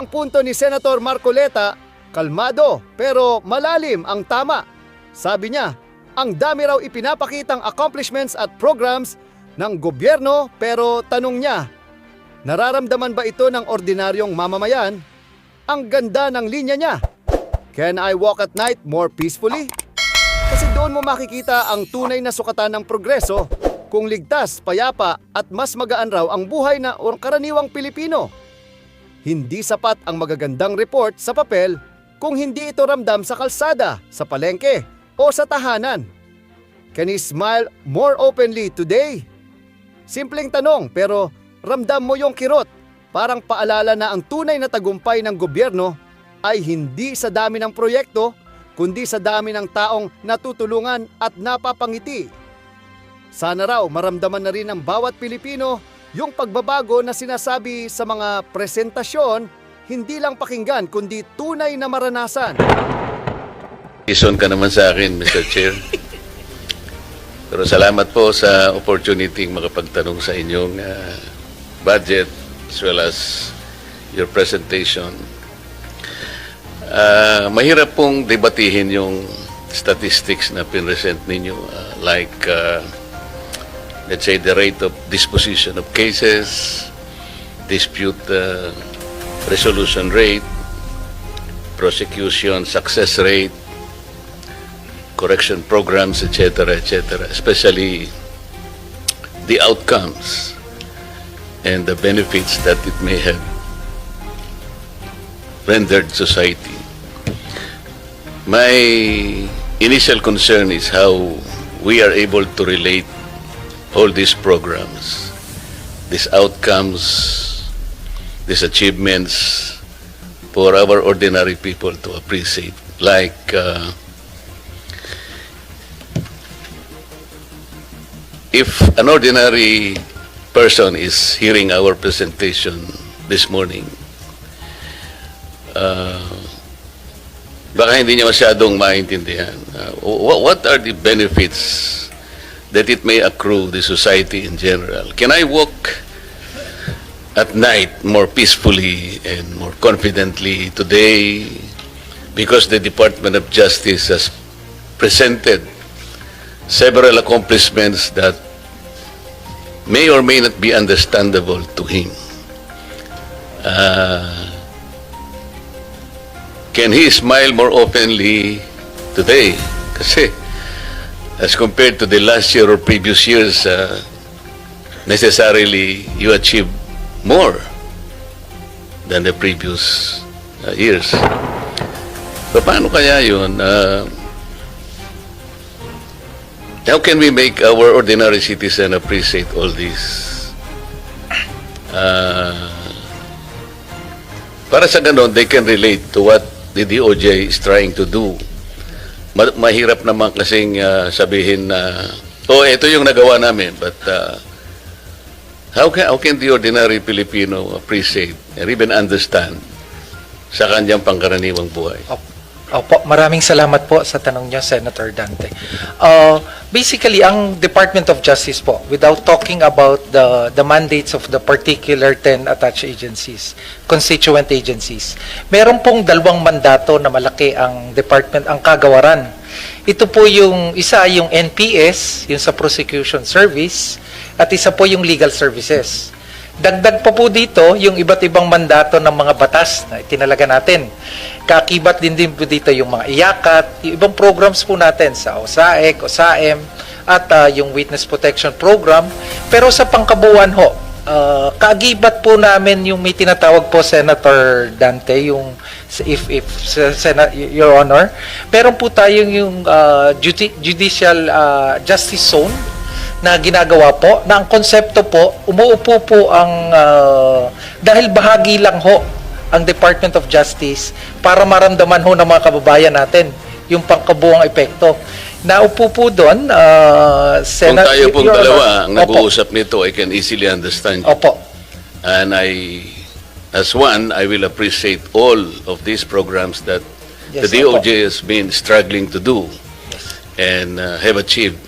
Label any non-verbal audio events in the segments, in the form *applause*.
ang punto ni Senator Marcoleta, kalmado pero malalim ang tama. Sabi niya, ang dami raw ipinapakitang accomplishments at programs ng gobyerno pero tanong niya, nararamdaman ba ito ng ordinaryong mamamayan? Ang ganda ng linya niya. Can I walk at night more peacefully? Kasi doon mo makikita ang tunay na sukatan ng progreso kung ligtas, payapa at mas magaan raw ang buhay na karaniwang Pilipino. Hindi sapat ang magagandang report sa papel kung hindi ito ramdam sa kalsada, sa palengke o sa tahanan. Can he smile more openly today? Simpleng tanong pero ramdam mo yung kirot. Parang paalala na ang tunay na tagumpay ng gobyerno ay hindi sa dami ng proyekto kundi sa dami ng taong natutulungan at napapangiti. Sana raw maramdaman na rin ng bawat Pilipino yung pagbabago na sinasabi sa mga presentasyon, hindi lang pakinggan kundi tunay na maranasan. Ison ka naman sa akin, Mr. Chair. Pero salamat po sa opportunity makapagtanong sa inyong ah, budget as well as your presentation. Ah, mahirap pong debatihin yung statistics na pinresent ninyo ah, like ah, let's say the rate of disposition of cases, dispute ah, resolution rate, prosecution success rate, correction programs, etc., etc., especially the outcomes and the benefits that it may have rendered society. My initial concern is how we are able to relate all these programs, these outcomes, these achievements for our ordinary people to appreciate, like uh, if an ordinary person is hearing our presentation this morning, uh, baka hindi niya masyadong maintindihan. Uh, wh- what are the benefits that it may accrue the society in general? Can I walk at night more peacefully and more confidently today because the Department of Justice has presented several accomplishments that may or may not be understandable to him. Uh, can he smile more openly today? Kasi as compared to the last year or previous years, uh, necessarily you achieve more than the previous uh, years. So, paano kaya yun? Uh, How can we make our ordinary citizen appreciate all this? Uh, para sa ganon, they can relate to what the DOJ is trying to do. Ma- mahirap naman kasing uh, sabihin na, oh, ito yung nagawa namin, but uh, how, can, how can the ordinary Filipino appreciate and even understand sa kanyang pangkaraniwang buhay? Opo, maraming salamat po sa tanong niyo, Senator Dante. Uh, basically, ang Department of Justice po, without talking about the, the mandates of the particular 10 attached agencies, constituent agencies, meron pong dalawang mandato na malaki ang department, ang kagawaran. Ito po yung, isa yung NPS, yung sa prosecution service, at isa po yung legal services. Dagdag pa po dito yung iba't ibang mandato ng mga batas na itinalaga natin. Kakibat din din po dito yung mga iyakat, yung ibang programs po natin sa OSAEC, OSAM, at ah, yung Witness Protection Program. Pero sa pangkabuuan ho, ah, kaagibat po namin yung may tinatawag po Senator Dante, yung if, if sa- Sena- Your Honor, meron po tayong yung ah, judi- Judicial ah, Justice Zone na ginagawa po na ang konsepto po umuupo po ang ah, dahil bahagi lang ho ang Department of Justice para maramdaman ho ng mga kababayan natin yung pangkabuang epekto. Naupo po doon, uh, Kung tayo pong Your dalawa ang Opo. nag-uusap nito, I can easily understand you. Opo. And I, as one, I will appreciate all of these programs that the Yes, DOJ has been struggling to do and uh, have achieved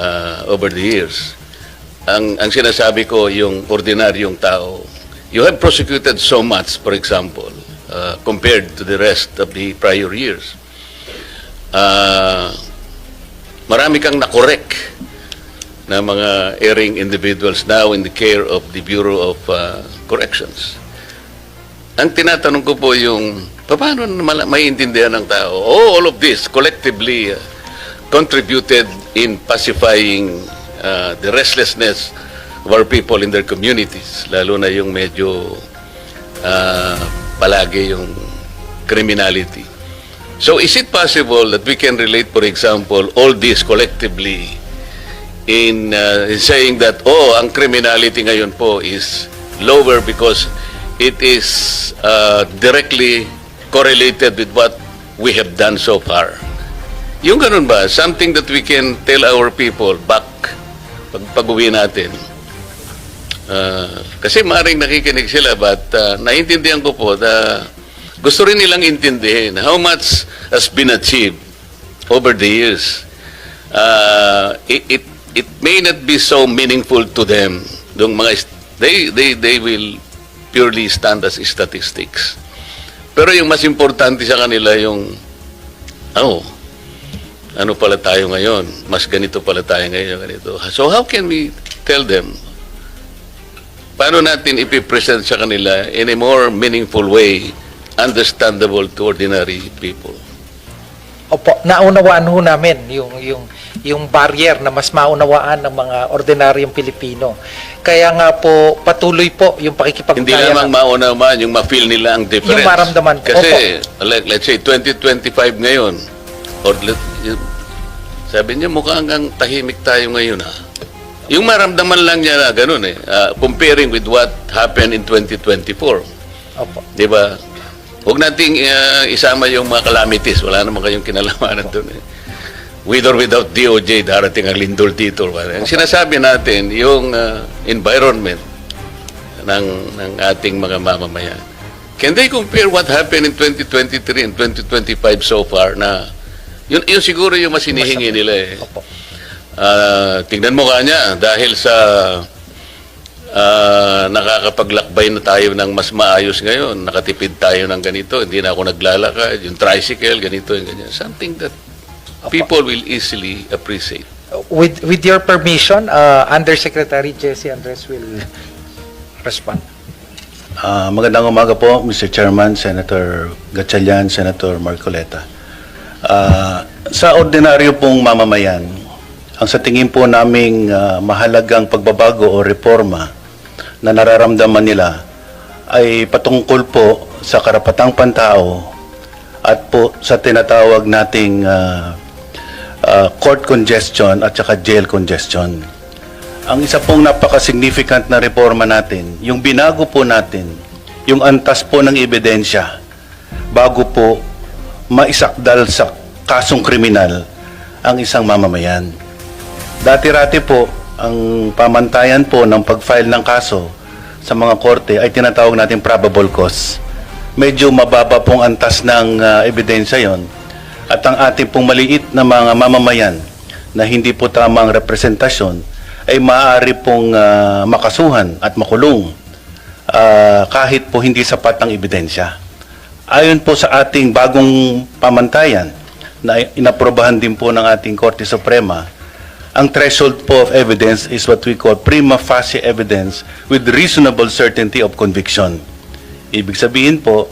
uh, over the years. Ang, ang sinasabi ko, yung ordinaryong tao, you have prosecuted so much, for example, uh, compared to the rest of the prior years. Uh, marami kang nakorek na mga erring individuals now in the care of the Bureau of uh, Corrections. Ang tinatanong ko po yung, paano maiintindihan ng tao? Oh, all of this collectively uh, contributed in pacifying uh, the restlessness of our people in their communities, lalo na yung medyo uh, palagi yung criminality. So is it possible that we can relate, for example, all this collectively in, uh, in saying that, oh, ang criminality ngayon po is lower because it is uh, directly correlated with what we have done so far. Yung ganun ba, something that we can tell our people back pag pag-uwi natin. Uh, kasi maring nakikinig sila but uh, naiintindihan ko po na gusto rin nilang intindihin how much has been achieved over the years. Uh, it, it, it may not be so meaningful to them. Yung mga, they, they, they will purely stand as statistics. Pero yung mas importante sa kanila yung, oh, ano pala tayo ngayon? Mas ganito pala tayo ngayon, ganito. So how can we tell them? Paano natin ipipresent sa kanila in a more meaningful way, understandable to ordinary people? Opo, naunawaan ho namin yung yung yung barrier na mas maunawaan ng mga ordinaryong Pilipino. Kaya nga po patuloy po yung pakikipag Hindi lamang mauna man, yung ma-feel nila ang difference. Yung maramdaman. Kasi, like, let's say, 2025 ngayon, or let, y- sabi niya, mukhang ang tahimik tayo ngayon, ha? Yung maramdaman lang niya na ganun, eh. ah, comparing with what happened in 2024. Opo. Di ba? Huwag nating ah, isama yung mga calamities. Wala naman kayong kinalamanan doon, eh. With or without DOJ, darating ang lindol dito. Ang sinasabi natin, yung ah, environment ng, ng ating mga mamamayan. Can they compare what happened in 2023 and 2025 so far na yun, yun siguro yung mas hinihingi nila eh. Opo. Ah, tingnan mo kanya dahil sa ah, nakakapaglakbay na tayo ng mas maayos ngayon, nakatipid tayo ng ganito, hindi na ako naglalakad, yung tricycle, ganito, yung ganyan. Something that people will easily appreciate. With with your permission, uh, Undersecretary Jesse Andres will respond. Ah, magandang umaga po, Mr. Chairman, Senator Gatchalian, Senator Marcoleta. Ah, sa ordinaryo pong mamamayan, ang sa tingin po naming ah, mahalagang pagbabago o reforma na nararamdaman nila ay patungkol po sa karapatang pantao at po sa tinatawag nating ah, ah, court congestion at saka jail congestion. Ang isa pong napaka-significant na reforma natin, yung binago po natin, yung antas po ng ebidensya bago po maisakdal sa kasong kriminal ang isang mamamayan. Dati-rati po, ang pamantayan po ng pag-file ng kaso sa mga korte ay tinatawag natin probable cause. Medyo mababa pong antas ng ah, ebidensya yon at ang ating pong maliit na mga mamamayan na hindi po tamang representasyon ay maaari pong ah, makasuhan at makulong ah, kahit po hindi sapat ang ebidensya. Ayon po sa ating bagong pamantayan na inaprobahan din po ng ating Korte Suprema, ang threshold po of evidence is what we call prima facie evidence with reasonable certainty of conviction. Ibig sabihin po,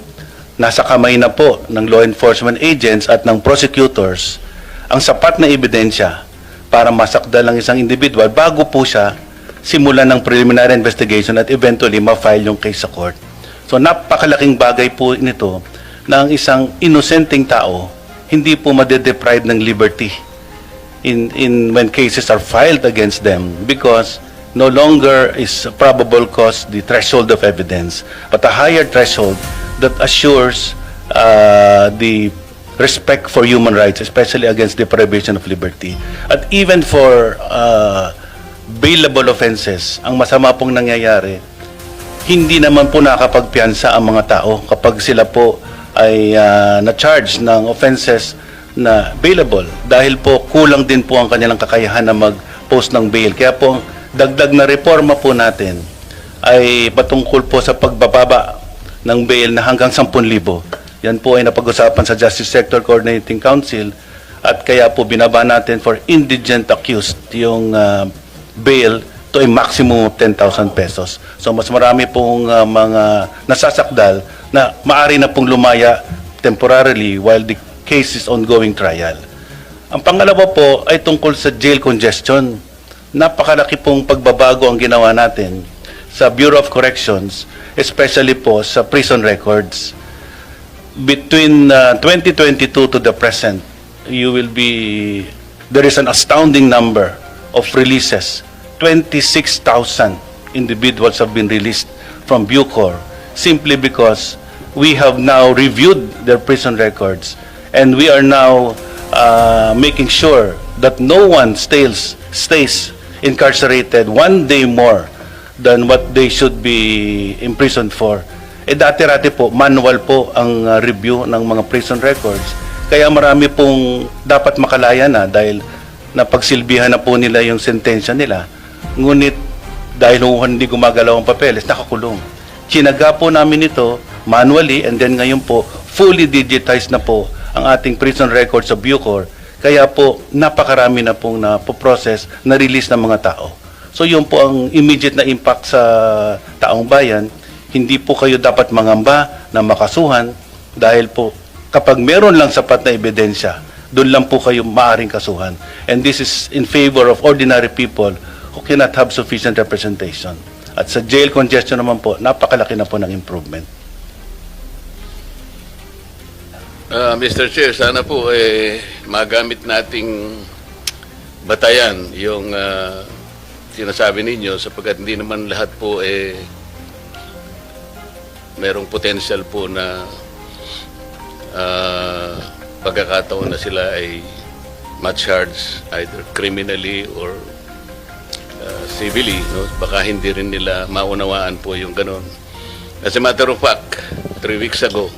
nasa kamay na po ng law enforcement agents at ng prosecutors ang sapat na ebidensya para masakdal ang isang individual bago po siya simulan ng preliminary investigation at eventually ma-file yung case sa court. So napakalaking bagay po nito na ang isang inosenteng tao hindi po madedeprive ng liberty in in when cases are filed against them because no longer is probable cause the threshold of evidence but a higher threshold that assures uh, the respect for human rights especially against deprivation of liberty. At even for uh, bailable offenses ang masama pong nangyayari hindi naman po nakakapagpiansa ang mga tao kapag sila po ay ah, na-charge ng offenses na bailable dahil po kulang din po ang kanilang kakayahan na mag-post ng bail. Kaya po, dagdag na reforma po natin ay patungkol po sa pagbababa ng bail na hanggang 10,000. Yan po ay napag-usapan sa Justice Sector Coordinating Council at kaya po binaba natin for indigent accused yung ah, bail to a maximum of 10,000 pesos. So mas marami pong ah, mga nasasakdal na maari na pong lumaya temporarily while the case is ongoing trial. Ang pangalawa po ay tungkol sa jail congestion. Napakalaki pong pagbabago ang ginawa natin sa Bureau of Corrections, especially po sa prison records. Between uh, 2022 to the present, you will be, there is an astounding number of releases. 26,000 individuals have been released from Bucor simply because we have now reviewed their prison records and we are now uh, making sure that no one stays, stays incarcerated one day more than what they should be imprisoned for. Eh dati-rati po, manual po ang uh, review ng mga prison records. Kaya marami pong dapat makalaya na dahil napagsilbihan na po nila yung sentensya nila. Ngunit dahil ho hindi gumagalaw ang papeles, nakakulong. Chinaga po namin ito manually and then ngayon po fully digitized na po ang ating prison records sa Bucor. Kaya po napakarami na pong na-process na release ng mga tao. So yun po ang immediate na impact sa taong bayan. Hindi po kayo dapat mangamba na makasuhan dahil po kapag meron lang sapat na ebidensya, doon lang po kayo maaring kasuhan. And this is in favor of ordinary people who cannot have sufficient representation. At sa jail congestion naman po, napakalaki na po ng improvement. Ah, Mr. Chair, sana po eh, magamit nating batayan yung ah, sinasabi ninyo sapagkat hindi naman lahat po eh merong potential po na ah, pagkakataon na sila ay ma-charge either criminally or uh, civilly, no? baka hindi rin nila maunawaan po yung ganun. As a matter of fact, three weeks ago,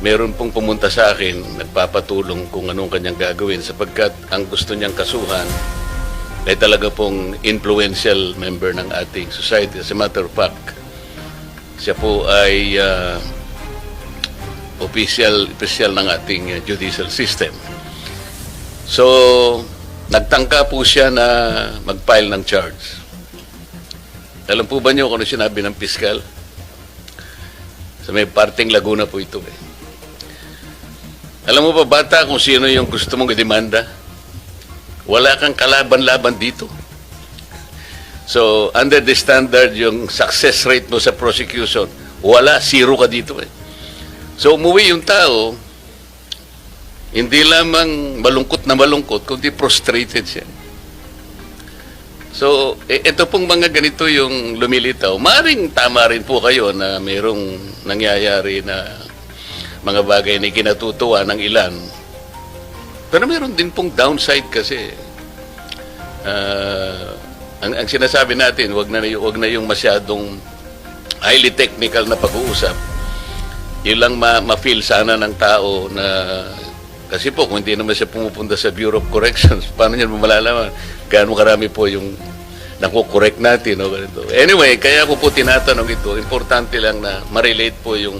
meron pong pumunta sa akin, nagpapatulong kung anong kanyang gagawin sapagkat ang gusto niyang kasuhan ay talaga pong influential member ng ating society. As a matter of fact, siya po ay uh, official, official ng ating uh, judicial system. So, nagtangka po siya na mag-file ng charge. Alam po ba niyo kung ano sinabi ng piskal? Sa may parting Laguna po ito eh. Alam mo ba bata kung sino yung gusto mong idemanda? Wala kang kalaban-laban dito. So, under the standard, yung success rate mo sa prosecution, wala, zero ka dito eh. So, umuwi yung tao, hindi lamang malungkot na malungkot, kundi frustrated siya. So, eh, ito pong mga ganito yung lumilitaw. Maring tama rin po kayo na mayroong nangyayari na mga bagay na kinatutuwa ng ilan. Pero meron din pong downside kasi. Ah, ang, ang sinasabi natin, wag na, wag na yung masyadong highly technical na pag-uusap. Yun lang ma- ma-feel sana ng tao na kasi po, kung hindi naman siya pumupunta sa Bureau of Corrections, *laughs* paano niya malalaman gaano karami po yung nakukorek natin o ganito. Anyway, kaya ko po tinatanong ito, importante lang na ma-relate po yung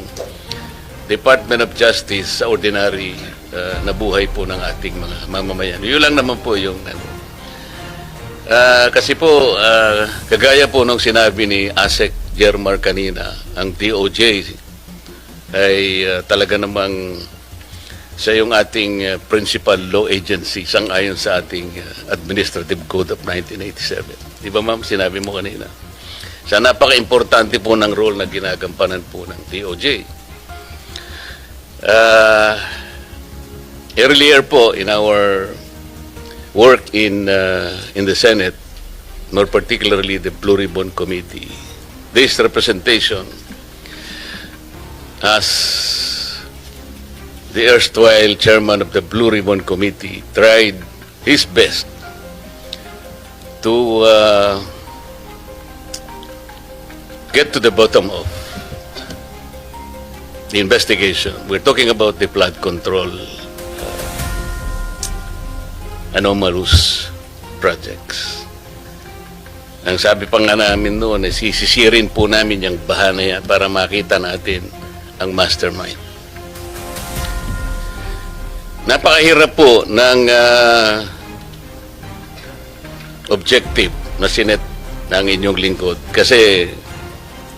Department of Justice sa ordinary uh, na buhay po ng ating mga mamamayan. Yun lang naman po yung ano. Ah, kasi po, ah, kagaya po nung sinabi ni ASEC Germar kanina, ang DOJ ay ah, talaga namang siya yung ating uh, principal law agency sang-ayon sa ating uh, Administrative Code of 1987. Di ba ma'am, sinabi mo kanina? Sa napaka-importante po ng role na ginagampanan po ng DOJ. Uh, earlier po in our work in uh, in the Senate, more particularly the Blue Ribbon Committee, this representation as the erstwhile chairman of the Blue Ribbon Committee tried his best to uh, get to the bottom of the investigation. We're talking about the flood control uh, anomalous projects. Ang sabi pa nga namin noon, eh, sisisirin po namin yung baha na yan para makita natin ang mastermind. Napakahirap po ng ah, objective na sinet ng inyong lingkod kasi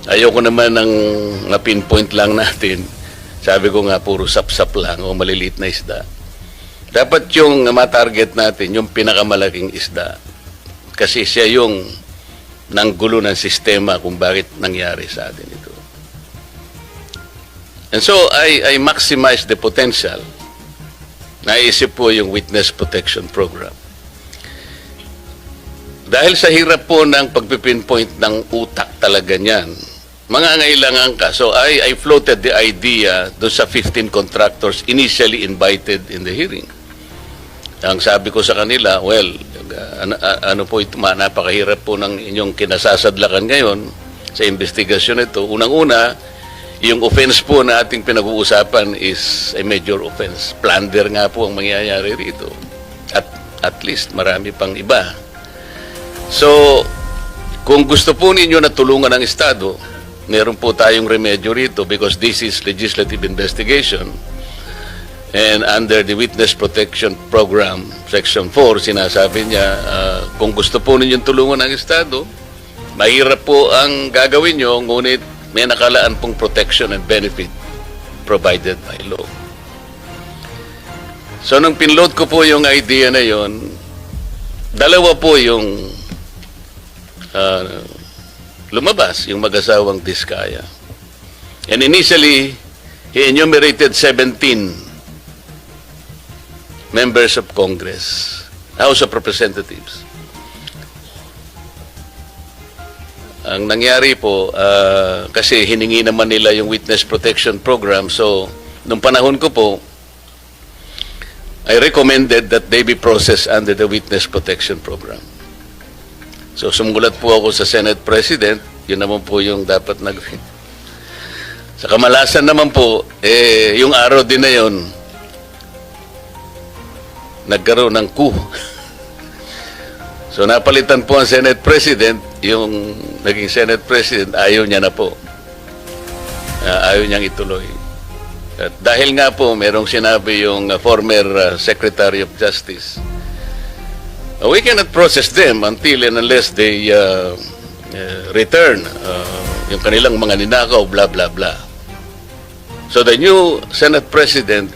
ayoko naman ng na-pinpoint lang *laughs* natin. Sabi ko nga, puro sapsap lang o maliliit na isda. Dapat yung matarget natin, yung pinakamalaking isda. Kasi siya yung nanggulo ng sistema kung bakit nangyari sa atin ito. And so, I, I maximize the potential. Naisip po yung Witness Protection Program. Dahil sa hirap po ng pagpipinpoint ng utak talaga niyan, mga ngailangan ka. So I, I floated the idea doon sa 15 contractors initially invited in the hearing. Ang sabi ko sa kanila, well, ano, ano po ito, napakahirap po ng inyong kinasasadlakan ngayon sa investigasyon ito. Unang-una, yung offense po na ating pinag-uusapan is a major offense. Plunder nga po ang mangyayari rito. At at least marami pang iba. So, kung gusto po ninyo na tulungan ng Estado, meron po tayong remedyo rito because this is legislative investigation. And under the Witness Protection Program, Section 4, sinasabi niya, ah, kung gusto po ninyong tulungan ng Estado, mahirap po ang gagawin nyo, ngunit may nakalaan pong protection and benefit provided by law. So, nung pinload ko po yung idea na yon, dalawa po yung ah, lumabas, yung mag-asawang Diskaya. And initially, he enumerated 17 members of Congress, House of Representatives. Ang nangyari po, ah, kasi hiningi naman nila yung Witness Protection Program, so nung panahon ko po, I recommended that they be processed under the Witness Protection Program. So sumulat po ako sa Senate President, yun naman po yung dapat nag... *laughs* Sa kamalasan naman po, eh, yung araw din na yun, nagkaroon ng coup. *laughs* So napalitan po ang Senate President, yung naging Senate President, ayaw niya na po. Ah, ayaw niyang ituloy. At dahil nga po, merong sinabi yung uh, former uh, Secretary of Justice, uh, we cannot process them until and unless they uh, uh, return uh, yung kanilang mga ninakaw, blah, blah, blah. So the new Senate President,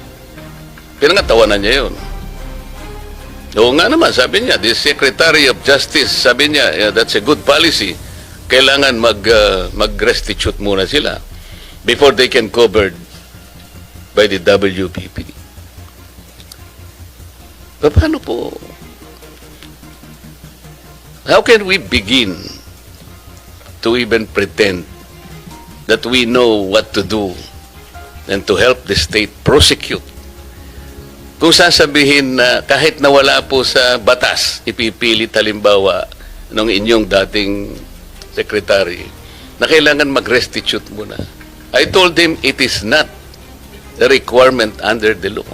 pinangatawanan niya yun. Oo nga naman, sabi niya, the Secretary of Justice, sabi niya, yeah, that's a good policy. Kailangan mag, uh, mag-restitute muna sila before they can covered by the WPP. Pa- Paano po? How can we begin to even pretend that we know what to do and to help the state prosecute kung sasabihin na kahit nawala po sa batas, ipipilit halimbawa ng inyong dating secretary na kailangan mag-restitute muna. I told him it is not a requirement under the law.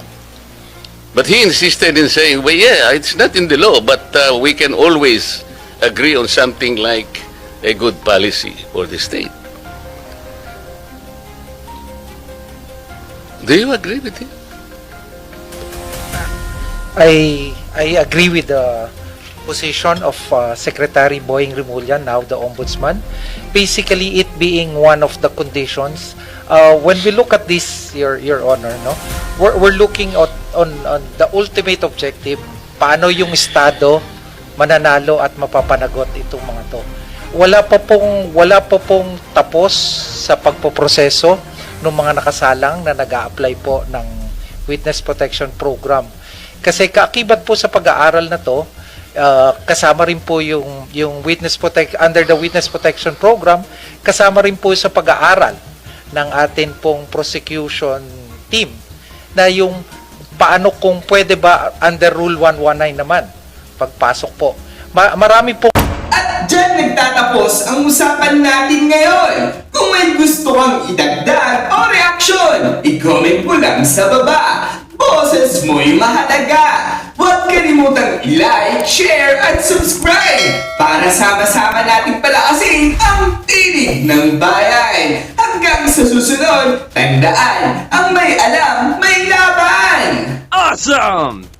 But he insisted in saying, well, yeah, it's not in the law, but uh, we can always agree on something like a good policy for the state. Do you agree with him? I I agree with the position of uh, Secretary Boying Rimulyan, now the Ombudsman. Basically, it being one of the conditions. Uh, when we look at this, Your Your Honor, no, we're, we're looking at on, on the ultimate objective. Paano yung estado mananalo at mapapanagot itong mga to. Wala pa pong wala pa pong tapos sa pagpoproseso ng mga nakasalang na nag apply po ng Witness Protection Program. Kasi kaakibat po sa pag-aaral na to, uh, kasama rin po yung yung witness protect under the witness protection program, kasama rin po sa pag-aaral ng atin pong prosecution team na yung paano kung pwede ba under rule 119 naman pagpasok po. Ma- marami po At dyan nagtatapos ang usapan natin ngayon. Kung may gusto kang idagdag o reaksyon, i-comment mo lang sa baba. Boses mo'y mahalaga. Huwag kalimutang i-like, share, at subscribe para sama-sama nating palakasin ang tinig ng bayan. Hanggang sa susunod, tandaan, ang may alam, may laban! Awesome!